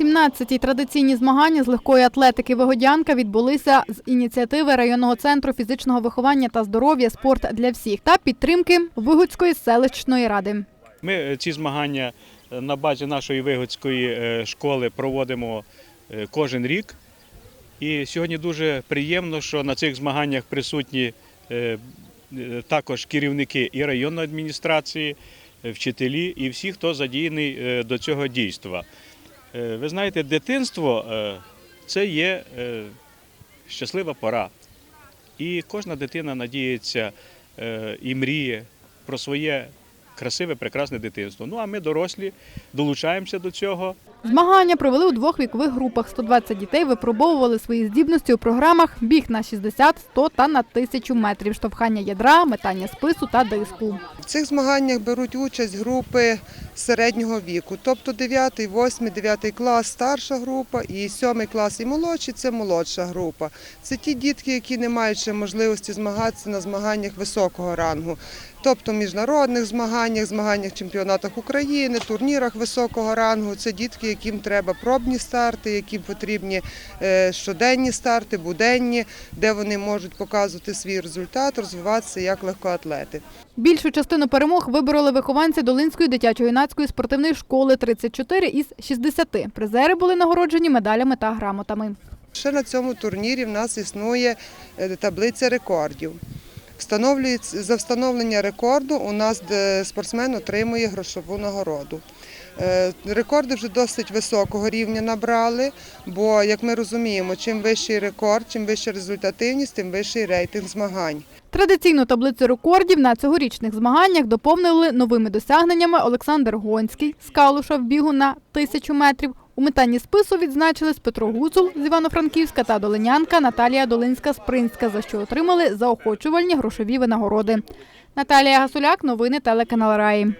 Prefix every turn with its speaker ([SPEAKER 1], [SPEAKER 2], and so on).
[SPEAKER 1] 17-ті традиційні змагання з легкої атлетики Вигодянка відбулися з ініціативи районного центру фізичного виховання та здоров'я спорт для всіх та підтримки Вигодської селищної ради.
[SPEAKER 2] Ми е, ці змагання е, на базі нашої вигодської е, школи проводимо кожен рік. І сьогодні дуже приємно, що на цих змаганнях присутні також керівники і районної адміністрації, вчителі і всі, хто задіяний до цього дійства. Е, Ви знаєте, дитинство е, це є е, щаслива пора. І кожна дитина надіється і мріє про своє красиве, прекрасне дитинство. Ну а ми, дорослі, долучаємося до цього.
[SPEAKER 1] Змагання провели у двох вікових групах. 120 дітей випробовували свої здібності у програмах біг на 60, 100 та на 1000 метрів, штовхання ядра, метання спису та диску.
[SPEAKER 3] В цих змаганнях беруть участь групи середнього віку, тобто 9, 8, 9 клас старша група і 7 клас і молодші це молодша група. Це ті дітки, які не мають ще можливості змагатися на змаганнях високого рангу, тобто міжнародних змаганнях, змаганнях чемпіонатах України, турнірах високого рангу. Це дітки, яким треба пробні старти, яким потрібні е, щоденні старти, буденні, де вони можуть показувати свій результат, розвиватися як легкоатлети.
[SPEAKER 1] Більшу частину перемог вибороли вихованці Долинської дитячо-юнацької спортивної школи 34 із 60. Призери були нагороджені медалями та грамотами.
[SPEAKER 3] Ще на цьому турнірі в нас існує е, таблиця рекордів. Встановлюється за встановлення рекорду у нас спортсмен отримує грошову нагороду. Е, Рекорди вже досить високого рівня набрали, бо, як ми розуміємо, чим вищий рекорд, чим вища результативність, тим вищий рейтинг змагань.
[SPEAKER 1] Традиційну таблицю рекордів на цьогорічних змаганнях доповнили новими досягненнями Олександр Гонський з в бігу на тисячу метрів. У метанні спису відзначились Петро Гуцул з Івано-Франківська та долинянка Наталія Долинська-Спринська, за що отримали заохочувальні грошові винагороди. Наталія Гасуляк, новини телеканал Раї.